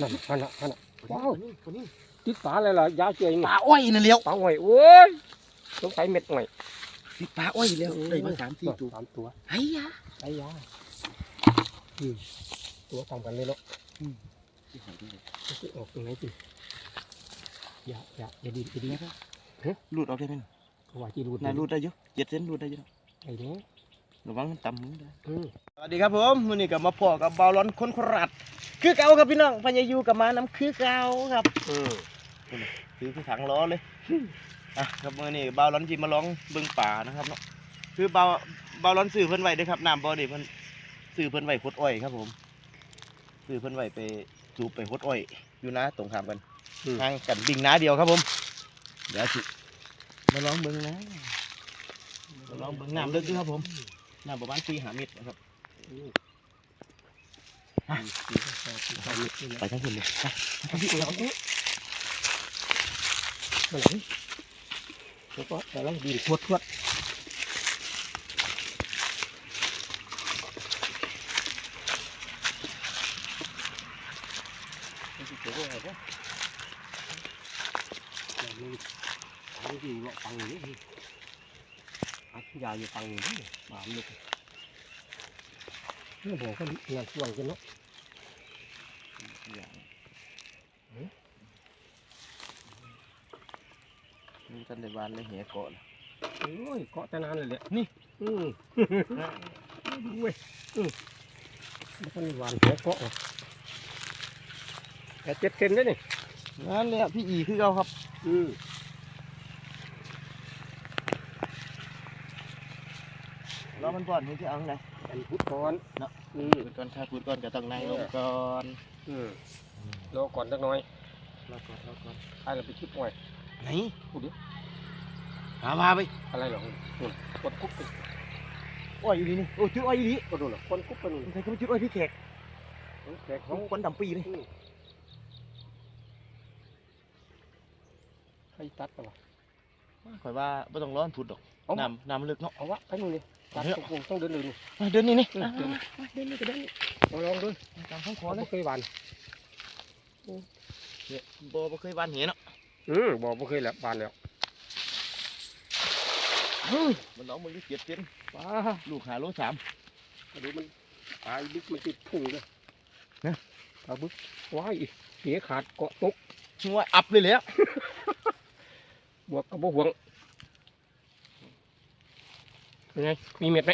นั่นนั่นน่ะนั่นน่ะว้าวนี่ตัวนี้ติดฝาเลยล่ะยาเจียงปลาอ้อยนั่นเลี้ยวปลาหอยโอ้ยต้องใส่เม็ดหน่อยติดปลาอ้อยเลี้ยวได้มาสามสี่ตัวสามตัวไอ้ยะไอ้ยาอืมตัวต่ำกันเลยเนาะจะออกตรงไหนสิอย่าอย่าอย่าดีอย่าดีนะรูดออกได้ไหมเพราะว่าที่รูดนายรูดได้เยอะเจ็ดเซนรูดได้เยอะไอ้เนี้ย ระวังมันต่ำมือได้อืมสวัสดีครับผมวันนี้ก็มาพอกับบอลลอนคนโคราชคือเก่าครับพี่น้องพญายูกับมาน้ำคือเก่าครับอืมคือคือถังล้อเลยอะครับมื่อนี้บอลลอนจีมาลองเบิ่งป่านะครับเนาะคือบอลบอลลอนสื่อเพิ่นไว้เด้วยครับน้ำบอดีเพิ่นสื่อเพิ่นไว้พดอ้อยครับผมสื่อเพิ่นไว้ไปจูบไปพดอ้อย อยู่นะตรงข้ามกันห่างกันดิ่งน้าเดียวครับผมเดี๋ยวสิมาลองเบิ้งนะมาลองเบิ้งน้ำลึกด้วยครับผม น้ำประมาณสี่หาเมตรนะครับเอาเม็ดนี่แหละไปทั้งคืนเลยไปเอาที่เอาที่มาไหนแล้วก็แต่ละดินทวดทวดนี่นี่อยู่เลาะฟังอยู่นี่ อัดยาอยู่ฟังอยู่นี่บามลึกนี่บอกก็งานช่วงกันเนาะมีกันในบ้านเลยเหียเกาะนะโอ้ยเกาะแต่นานเลยแหละนี่อืมดูเว้ยอืมแล้วก็นี่หวานแหเกาะเหรอแค่เจ็ดเซนได้นี่นั่นเลยอะพี่อีคือเขาครับ อืม รอ มันก่อนให้ที่เอาไงอันพุทธก่อนเนาะอืมพูดก่อนถ้าพูดก่อนก็ต้องในลงก่อนอืมรอก่อนสักหน่อยรอก่อนรอก่อนให้เราไปคิดหน่อยไหนพูดดิหามาไปอะไรหรอนู่นกดคุกไปอ้อยอยู่นี่นี่โอ้จุดอ้อยอยู่นี่ก็ดูหรอคนคุกไปนู่นใครก็ไปจุดอ้อยพี่แขกแขกขเขาองคนดำปีเลยใครตัดกันวะข่อยว่าไม่ต้องร้อนพุดดอกเอามาน้ำน้ำลึกเนาะเอาวะไปนู่นเลย ตัดตกลงต้องเดินเลยนี่มาเดินนี่นี่เดินเดินเดินนี่ก็เดินนี่ลองลองดูตามข้างคอขอเลเลยยเคยหวานบ่บ่เคยบ้านเหี้ยเนาะอืมบอกบ่เคยแหละหวานแล้วมันร้องมันก็เจ็ดเจ็ดว้าลูกหาโลสามดูมันตายบึกมันติดพุ่งเลยนะเอาบึกว้ายเสียขาดเกาะตกชัวอับเลยแหล้วบวกกับบ่หวง เป็นไง มีเม็ดไหม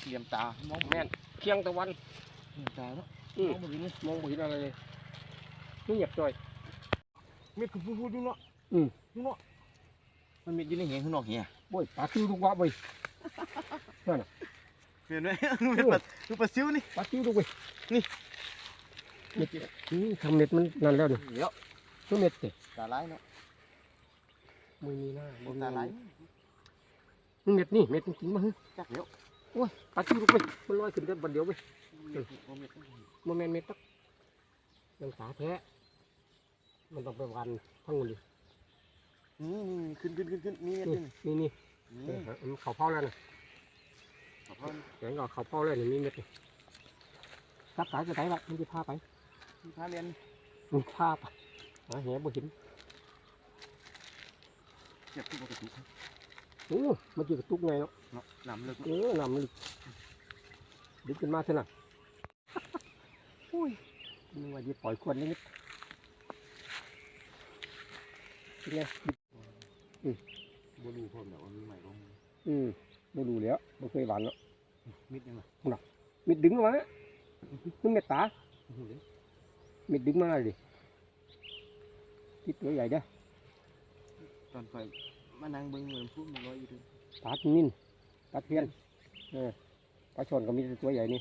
เตรียมตามองแม่นเที่ยงตะวันเตรียมตาเนาะอืมมองแบบนี้มองไม่เห็นอะไรเลยนี่เงียบจ่อยเม็ดคือพูดดูเนาะอืมดูเนาะมันเม็ดอยู่ในเหี้ยข้างนอกเหี้ยโอ้ยปลาซิวลูกวะเว้ยเห็นไหมเม็ดปลาดูปลาซิวนี่ปลาซิวลูกเว้ยนี่เม็ดอืมทำเม็ดมันนั่นแล้วเนี่ยเดี๋ยวตัวเม็ดเตะตาลายเนาะมือมีหน้าบ่ตาลายนี่ เม็ดนี่เม็ดจริงๆมั้งจักเดี๋ยวปลาซิวลูกเว้ยมันลอยขึ้นได้บันเดียวเว้ยบ่เม็ดโมเมนเม็ดตักยังสาแท้มันต้องไปวันทั้งหมดเลยนี่นี่ขึ้นขึ้นขึ้นขึ้นมีเม็ดนี่นึงนี่นี่นี่เออมันเขาเผาแล้วนะขอโทษแกงก็เขาเผาแล้วนี่มีเม็ดนี่ตักสายจะไหนละมันจะพาไปพาเรียนมันพาไปหาแหบ่เห็นเจ็บที่ปกติโอ้มันจะกระตุกไงเนาะเนาะน้ำลึกเออน้ำมันดึงขึ้นมาเท่านั้นโอ้ยนึกว่าจะปล่อยควนนิดๆเป็นไงบ่รู้พร้อมแล้วว่ามีใหม่บ่อืมไม่ดูแล้วไม่เคยหวานเนาะมิดยังไงมิดดึงมาเนี่ยนี่เม็ดตามิดดึงมาเลยดิคิดตัวใหญ่เด้อตอนไฟ มานั่งเบิ่งเหมือนพูดมันลอยอยู่ด้วยตานิ่นตาเทียนเออปลาชอนก็มีแต่ตัวใหญ่นี่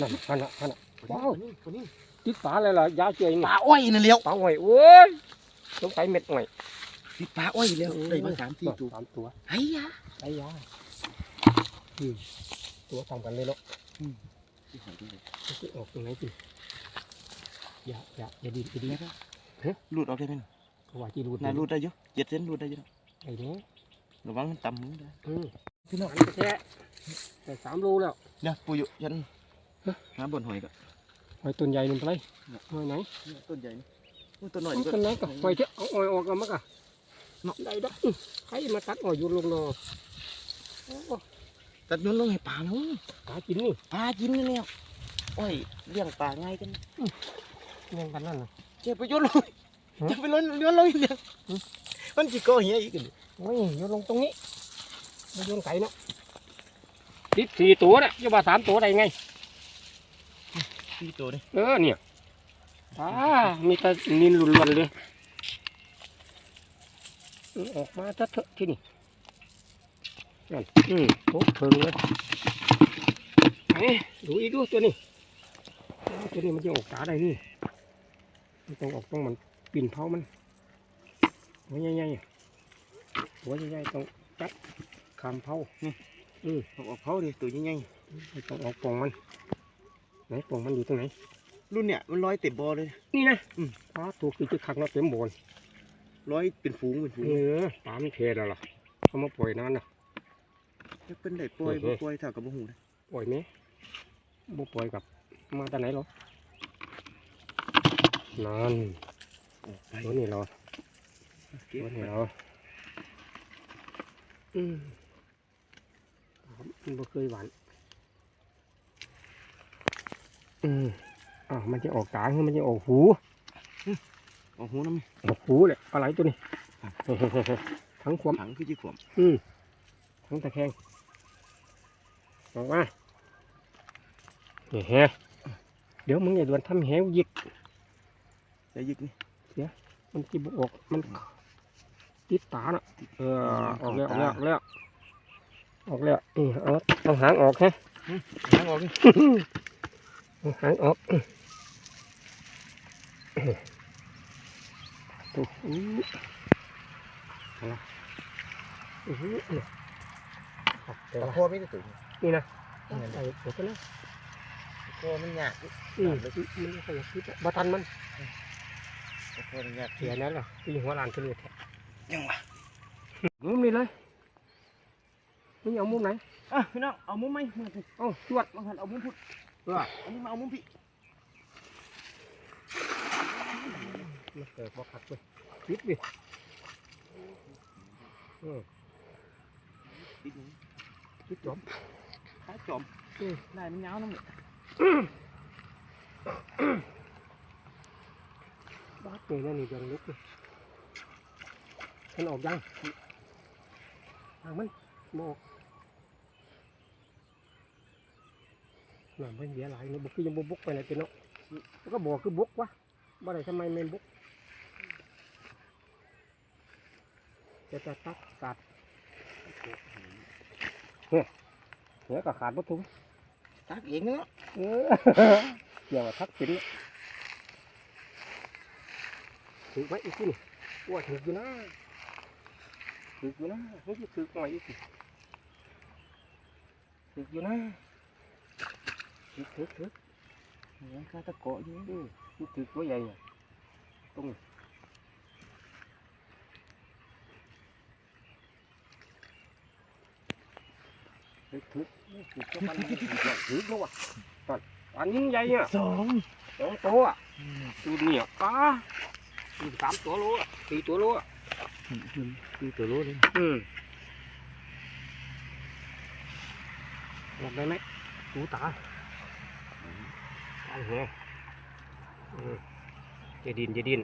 นั่นนั่นน่ะนั่นน่ะว้าวนี่ตัวนี้ติดฝาเลยล่ะยาเจียงปลาอ้อยนั่นเลี้ยวปลาหอยโอ้ยต้องใส่เม็ดหน่อยติดปลาอ้อยเลี้ยวได้มาสามสี่ตัวสามตัวไอ้ยะไอ้ยาอืมตัวต่ำกันเลยเนาะจะออกตรงไหนสิอย่าอย่าอย่าดีอย่าดีรูดออกได้ไหมเพราะ ว่าที่รูดนายรูดได้เยอะเจ็ดเซนรูดได้เยอะไอ้เนี้ยระวังมันต่ำมือได้อืมพี่น้องอันนี้แท้แต่สามโลแล้วเนี่ยปูอยู่ยันหาบนหอยก็หอยต้นใหญ่ลงไปเลยหอยไหนต้นใหญ่นี่อุ้ยต้นหน่อยเอาก็ต้นไหนก็หอยเถอะเอาหอยออกกันมั้งอะเนาะได้ดอกอื้อใครมาตัดหอยอยู่ลงนอโอ้ตัดย้อนลงให้ปลาแล้วหากินนี่ปลากินนี่แล้วโอ้ยเลี้ยงปลาง่ายกันยังกันนั่นน่ะเจ็บไปย้อนลงฮะ จะไปย้อนย้อนลงอีกแล้วมันจิโก้เหี้ยอีกอันโอ้ยโยนลงตรงนี้ไม่โยนไก่เนาะติดสี่ตัวน่ะจะว่าสามตัวได้ไงสี่ตัวนี่เออเนี่ยอ่ามีแต่นินหลุนๆเลยอืมออกมาเถอะที่นี่นั่นอืมโอ้เพิ่งเลยเอ๊ะดูอีกดูตัวนี้อ้าวตัวนี้มันจะออกตาได้นี่มันต้องออกต้องมัน ปิ่นเผามันหัวใหญ่ๆอะหัวใหญ่ๆต้องจัดคำเผานี่อืมเอาออกเผาดิตัวใหญ่ไม่ต้องออกปล่องมันไหนปล่องมันอยู่ตรงไหนๆรุ่นเนี่ยมันลอยเต็มบ่อเลย นี่นะอืมอ๋อตัวคือจะขักเนาะเต็มโบนลอยเป็นฝูงเป็นฝูงเออปลามันเทแล้วล่ะเขามาปล่อยนานนะจะเป็นได้ปล่อยโอ้บ่โหปล่อยเท่ากับบ่ฮู้นะปล่อยไหมบ่ปล่อยกับมาแต่ไหนหรอนั่นออกไป ตัวนี้เหรอเก็บตัวไปนี้เหรออืมครับมันบ่เคยหวานอืมอ่าวมันจะออกกลางหรือมันจะออกหูออกหูน้ำออกหูเลยอะไรตัวนี้ทั้งความถังคือจิขวมอืมทั้งตะแคงออกมาเนี่ยแฮะเดี๋ยวมึงอย่าด่วนทำแหวยิกได้ยึกนี่ มันจิบออก มันติดตาน่ะ เออ ออกแล้ว ออกแล้ว ออกแล้ว ออกแล้วอืมเอาเอาหางออกฮะหางออกนี่เอาหางออกตัวอู้เอาละอื้อหือเนี่ยออกแต่ปลาว่าคอไม่ได้ตัวนี่นะเอาไปเดี๋ยวกันนะคอมันยากอืมมันไม่ค่อยอยากคิดอะบ่ทันมัน ปลาคอมันยากเสียนั้นเหรอปีหัวลานไปเลยแท้ยังวะมุมนี้เลยมึงเอามุมไหนอะพี่น้องเอามุ้งไหมมาสิเอ้าจวดมาหันเอามุ้งพุดเอออันนี้มาเอามุ้งพี่มาเกิดบ่ขัดเลยคิดดิเออปิดหนึ่งคิดจอมขาจอมอืมได้มันยาวน้ำเนี่ย บ้าตัวนั่นนี่ยังลุกเลยมันออกยังทางมันบอกน่ะมันเสียหลายเนี่ยบุกคือยังบุบุกไปไหนเป็นเนาะแล้วก็บอกคือบุกวะบ่ได้ทำไมเมนบุกจะจะตักกัดเนี่ยเนี่ยก็ขาดวัตถุตักเองเนาะเออเกี่ยวกับทักษิณเนี่ย ถือไว้อีกทีนี่ว่าถืออยู่นะถืออยู่นะนี่จะถือหน่อยอีกทีถืออยู่นะถือถือถือเนี่ยข้าตะเกาะอยู่อืมนี่ถือตัวใหญ่อะตรงนี้ถือถือถือตัวมันถือตัวตอนอันนี้ใหญ่อะสองสองตัวอะดูเนี่ยป้าดู สามตัวโลอะสี่ตัวโลอะคือตัวรู้เลยอืมหลบได้ไหมดูตาตาแหงอืมจะดินจะดิน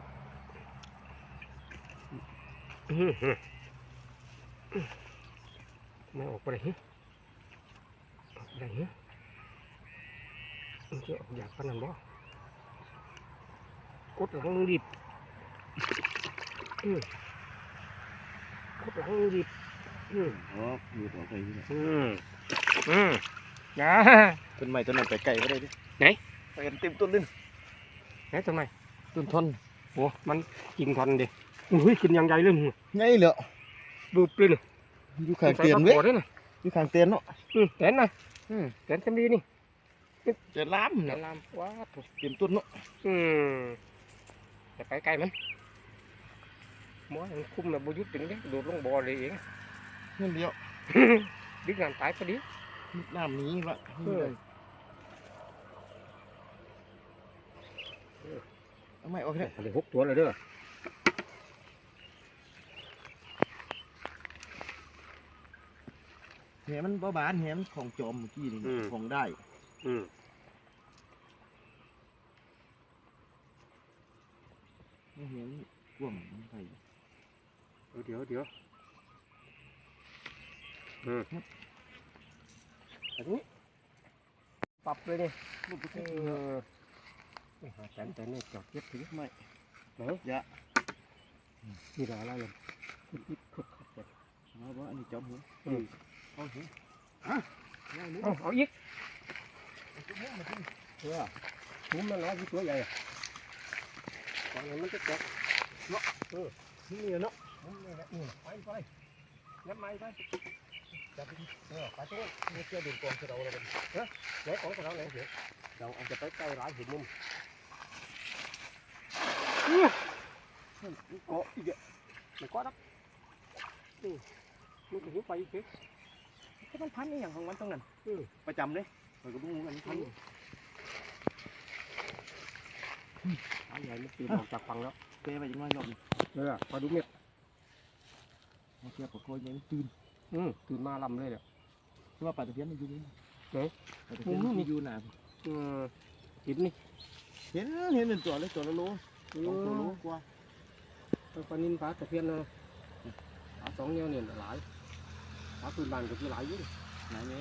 อื้อหือไม่ออกไปไหนฮึออกไปไหนฮึมันจะออกอยากขนาดบ่กดหลังดิบ อืมกดหลังดิบอืมอ๋ออยู่ต่อไปนี่แหละอืมอืมนะ ต้นไม้ต้นนั้นไปไกลก็ได้ดิไหน ไปกันเต็มต้นเลยไหนทำไมต้นทนโอ้มันกินทอนดิอุ้ยกินอยังใหญ่เลยมึงไงเหรอดูดเลยนี่อยู่ข้างเตียนเว้ยใส่ปลาขอด้วยนะอยู่ข้างเตียนเนาะอืมแตนนะอืมแตนจำดีนี่จะล้ามแตเนาะนลามว้าดเต็มต้นเนาะอืมแต่ไปไกลมัน มอมันคุ้มนะบุยุทธ์ถึงได้โดดลงบ่อเลยเองนั่นเดียวดึกงานตายพอดีดึน้ำนี้ละนี่เอยทำไมโอเคเลยหกตัวเลยเด้อเห็นมันบ่บานเห็มของจอมเมื่อกี้นี่ของได้ อืม่เห็นกลุ่มมันไป เดี๋ยวเดี๋ยวอืมอันนี้ปรับเลยนี่เออไม่หาแสนแต่เนี่ยจอดเย็บถึงไม่ไหนยะนี่เหรออะไรเลยคุดคุดคุดคุดคุดมาบ่อันนี้จอมหัวอืมเอาหัวเอาเอาอีกเออถุงมันน้อยที่ตัวใหญ่อะตอนนี้มันจะแตกเนาะเออนี่เนาะ นี่แหละนี่ไปไปยัดไม้ไปจับไปเออไปตรงนี้นี่เกี่ยวดึงกองกระเราเลยเฮ้ยไหนของกระเราไหนเดี๋ยวเราอาจะไปใกล้ร้านห็นมุมเกาะอีกอะม่เกาะนักนี่มันก็หิวไปอีกทีก็มันพันนี่อย่างของมันตรงนั้นประจำเลยเราก็รู้กันพันขาใหญ่มันตื่นออกจากฝั่งแล้วเปไปยังไงรอบนี้เออมาดูเม็ด เทียบกับโคยยังตื่นอืมตื่นมาลำเลยเนี่ยคือว่าปลาตะเพียนมันอยู่นี่ไหนปลาตะเพียนโอ้มันนี่อยู่หนาเออกินนี่เห็นเห็นเป็นตัวเลยตัวละโลสองตัวโลกว่าเออปลานินปลาตะเพียนนะปลาสองเนี่ยเนี่ยหลายปลาพื้นบ้านก็คือหลายอยิ่งไหนแม่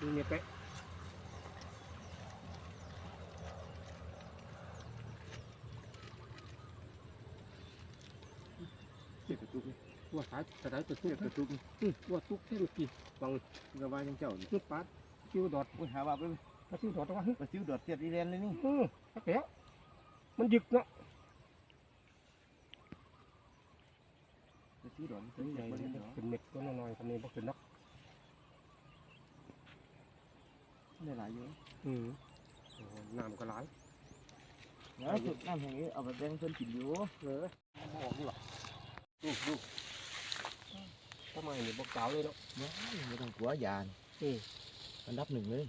มีเม็ดเป๊ะ เจ็บกระตุกเลย ว่าสายสายจะทุกเจ็บกระตุกอืมว่าทุกเท่เมื่อกี้ฟังกระบายังเจ้านี่นึกปลาซิวดอดโอ้ยหาว่าไปเลยปลาซิวดอดตัววะเฮ้ยปลาซิวดอดเสียดอีแลนเลยนี่อืมสักแล้วมันยึกเนาะปลาซิวดอดเป็นใหญ่เป็นเม็ดก็น้อยๆคนนี้บ่เป็นนักได้หลายเยอะอืมโอ้โหน้ำก็หลายนะสุดน้ำแห่งนี้เอาไปแบ่งเพิ่นกินอยู่เออบ่ออกนี่หรอดูดู ทำไมเนี่ยบอกกล่าวเลยเนาะไม่ต้องกลัวยานอืมอันดับหนึ่งเลย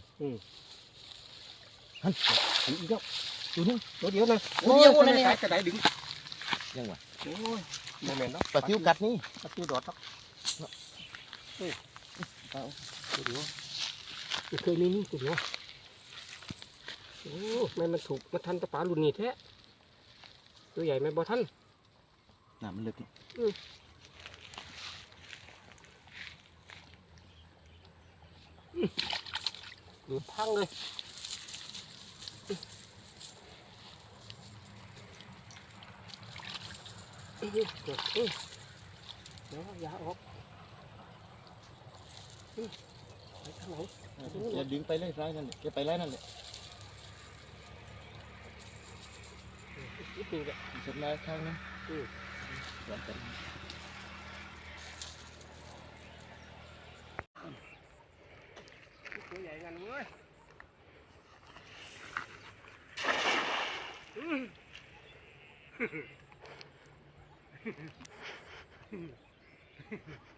ฮันอันอีกแล้วตัวนึงตัวเดียวนะตัวเดียวโอ้เลยเนี่ยสายกระไดดึงยังวะโอ้ยโมเมนต์เนาะปลาซิวกัดนี่ปลาซิวดอดเนาะเฮ้ยเอาตัวเดียวไม่เคยมีนี่ตัวเดียวโอ้แม่มันถูกมาทันตะปลารุ่นนี้แท้ตัวใหญ่ไหมบ่ทันน้ำมันลึกนี่ หลุดพังเลยอื้ออื้อเดี๋ยวอื้อเดี๋ยวอย่าออกอื้อไปทางไหนอย่าดึงไปเลยไรนั่นแหละแกไปไรนั่นแหละนิดนึงแหละสุดท้ายข้างนึงอืมหลังจาก ตัวใหญ่กันเว้ย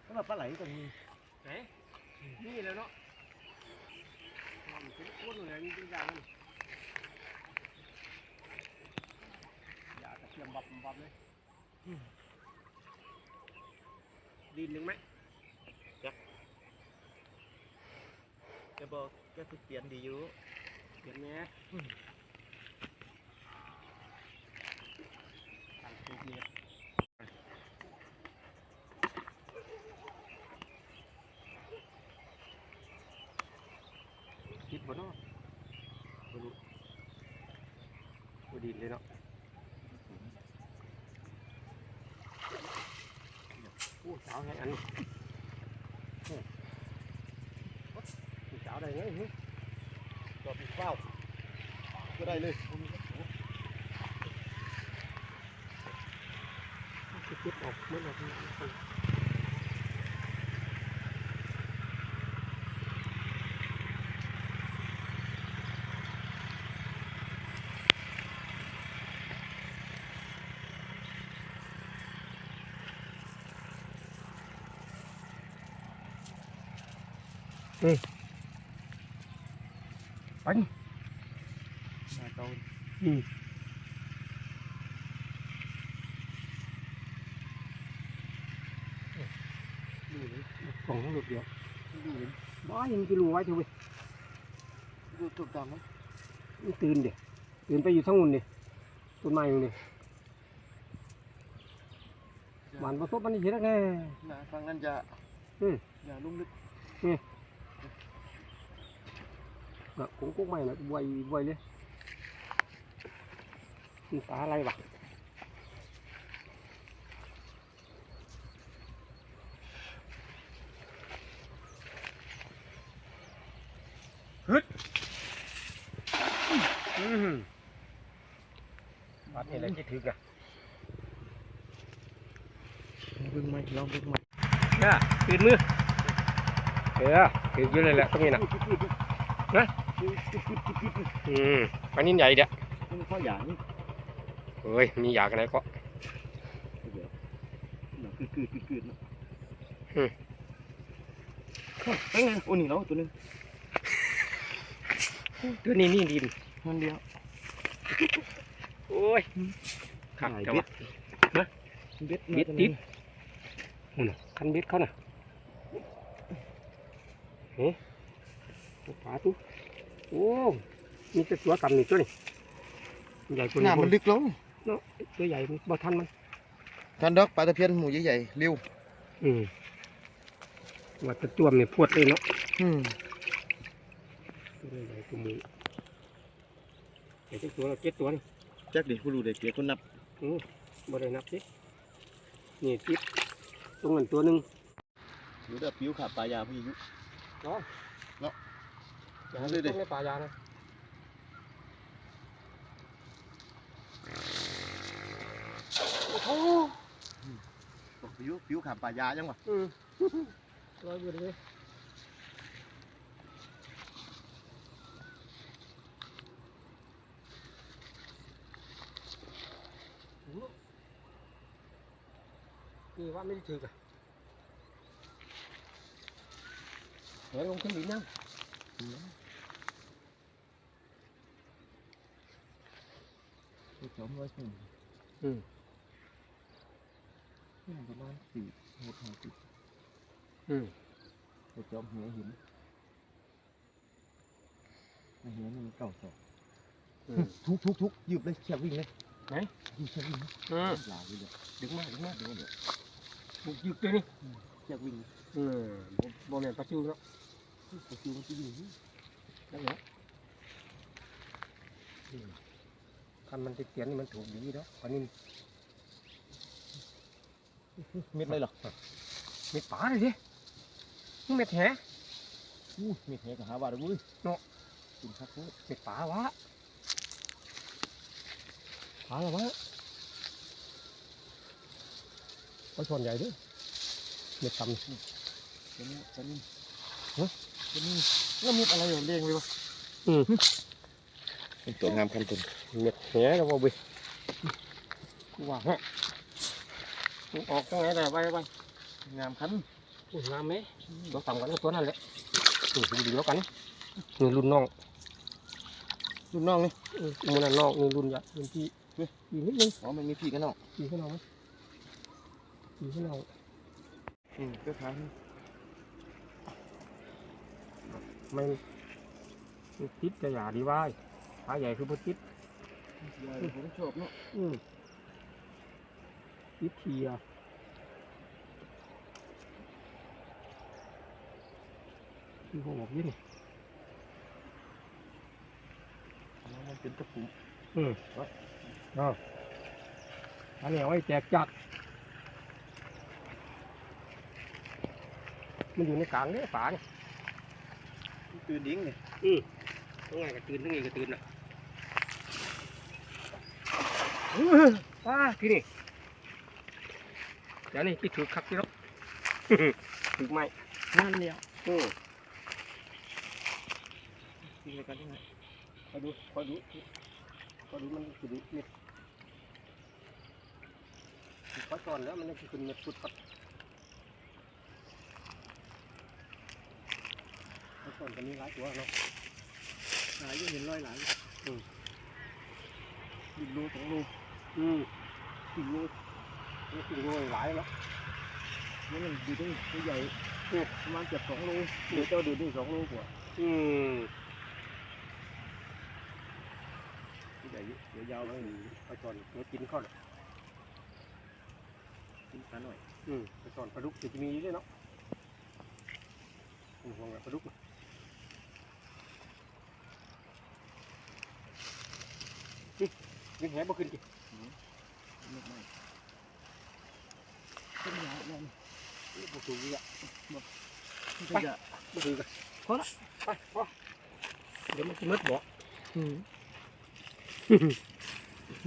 ก็มาปลาไหลตรงนี้ไหนนี่แล้วเนาะมันเป็นก้นเลยนี่เป็นอย่างนี้อยากจะเทียมบับบับเลยดินหนึ่เปลี่ยนดีอยู่เนไหมทำจริงคิดบ่เนาะบ่รู้บ่ดินเลยเนาะโอ้สาวให้อันนี้โอ้ สาวได้ไงหึจอดอีกเป้าก็ได้เลยเก็บออกเมื่อไหร่ไปไปเก่าอืมดูเลยกล่องทั้งหลุดเดียวดูเห็นบ้ายังจะรู้ไว้เถอะเว้ยดูตุกตามมั้ยมันตื่นเดี๋ยวตื่นไปอยู่ทั้งหุ่นดิต้นไม้อยู่ดิหวานผสมมันนี่เห็นแล้วไงนะฟังนั้นจะอืมอย่าลุ่มลึก Đó, cũng cũng mày lại quay quay lên. Tá lay vào hứt bắt này lấy cái thứ cả vương mạnh long vương mạnh nè tiền mưa. Kìa kìa à, dưới này là không nhìn nào. Nè ừ anh nhìn vậy đấy มันข้ออย่างนี่ ơi mi dạ cái này có เดี๋ยวเดี๋ยวกืดๆกืดๆเนาะอืมเฮ้ยเป็นไงโอ้นี่เนาะตัวนึงตัวนี้นี่ดินมันเดียวโอ้ยขักหายจังเบ็วะดเบ็ดเบ็ดติดนู่นน่ะคันเบ็ดเขาน่ะเฮ้ปลาตุ๊ โอ้มีแต่ตัวกำนี่ตัวนี้ใหญ่กว่านี้น้ำมันลึกลงตัวใหญ่มันบ่ทันมัน ทันดอกปลาตะเพียนหมูใหญ่ๆเร็วอืมว่าจะตัวมันพวดเลยเนาะอืมตัวใหญ่ตัวหมูใหญ่ตัวละเจ็ดตัวนี่จักดิผู้รู้ได้เกียคนนับบ่ได้นับสินี่ติดตรงนั้นตัวหนึ่งหรือแบบผิวขาดปลายาพี่อายุอย่าให้มันตกในป่ายานะ โอ้โหบอกผิวผิวขาดปลายาจังวะอืมร้อยเบิ ดเลยนี่ว่าไม่ได้ถือกันเดี๋ยวลงเครื่องบินนะไปจอมร้อยสิบอืมประมาณสี่หกห้าสิบอืมไปจอมหัวหินหัวมันเก่าสองอืมทุกทุกทุกหยุบเลยเชือกวิ่งเลยไหนยิงเชือกวิ่งนะอืมหลายเลยดึงมากดึงมากดึงมาเดี๋ยวบุกยึกตัวนี้เชือกวิ่งอืมบ่บ่แม่นปลาซิวเนาะตัวคิวมันจะอยู่นี่ นั่นแหละอืม คันมันจะเขียนนี่มันถูกดีเนาะอันนี้เม็ดเลยเหรอมีป่าเลยดินี่เม็ดแหอู้เม็ดแหกับหาว่าเลยเว้ยเนาะกินคักเว้ยเม็ดป่าวะป่าเหรอวะปลาช่อนใหญ่ด้วยเม็ดต่ำตัวนี้ตัวนี้ฮะตัวนี้แล้วเม็ดอะไรอย่างเลี้ยงเลยวะอืมเป็น ตัวงามคันตุนเม็ดแหแล้วว่าเว้ยกูว่าฮะมึงออกตรงไหนได้ไปไปงามคันอุ้ยงามไหมตัวต่ำกันก็ตัวนั่นแหละอืมดูดีแล้วกันนี่รุ่นน้อง รุ่นน้องนี่อืมมันนั่นน้องนี่รุ่นใหญ่รุ่นพี่อีกนิดนึงอ๋อมันมีพี่กันน้องอีกให้น้องไหมอีกให้น้องอืมก็ทางไม่ไม่ติดจะอย่าดีว่า ขาใหญ่คือพุติดผมชอบเนาะอืมติดเทียคือผมบอกยี่นี่มันเป็นตะปูอืมเอาอันนี้เอาไว้แจกจักมันอยู่ในกลางเนี่ยฝาเนี่ยตื่นดิ้งเลยทั้งไงก็ตื่นทั้งนี้ก็ตื่นน่ะ ป้าที่นี่เดี๋ยวนี่พี่ถือคักที่รถถือไม้นั่นเดียวเออตีกันยังไงคอยดูคอยดูคอยดูมันจะดูเม็ดคอยก่อนแล้วมันจะขึ้นเม็ดพุดปัดคอยก่อนกันนี้หลายตัวเนาะหลายยังเห็นรอยหลายคกิโลสองโล อืมสี่โลนี่สี่โลหลายแล้วนี่มันดูดิตัวใหญ่เนี่ยประมาณเกือบสองโลเดี๋ยวเจ้าดูนี่สองโลกว่าอืมตัวใหญ่เดี๋ยวยาวเลยไปก่อนเดี๋ยวกินข้าวเลยกินขาหน่อย อืมไปก่อนปลาดุกจะมีด้วยเนาะอืมห่วงกับปลาดุกนี่ยิงแหบ่ขึ้นกิ เล็กน้อย ขึ้นยาวแน่น นี่บ่ถูกอะไปจะบ่ถูกอะพอละไปพอเดี๋ยวมันสิมืดบ่อืม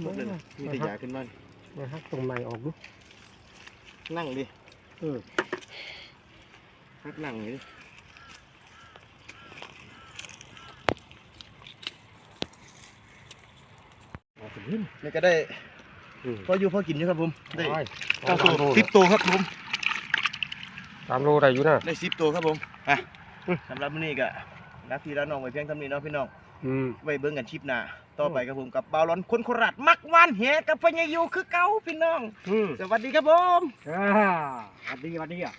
หมดเลยนะมีแต่หยาขึ้นมานะฮะตรงในออกดูนั่งดิเออพักนั่งดิออกไปขึ้นนี่ก็ได้อืมพออยู่พอกินอยู่ครับผมได้ได้เก้าสามโลสิบตัวครับผม สามโลได้อยู่นะได้สิบตัวครับผมอะอืมสำหรับมื้อนี้ก็รักพี่รักน้องไว้เพียงเท่านี้เนาะพี่น้องอืมไว้เบิ่งกันชิปหน้าต่อไปครับผมกับบาวร้อนคนโคราชมักวานแหกับพญายูคือเก่าพี่น้อง อืมสวัสดีครับผมอ่าสวัสดีสวัสดีอะ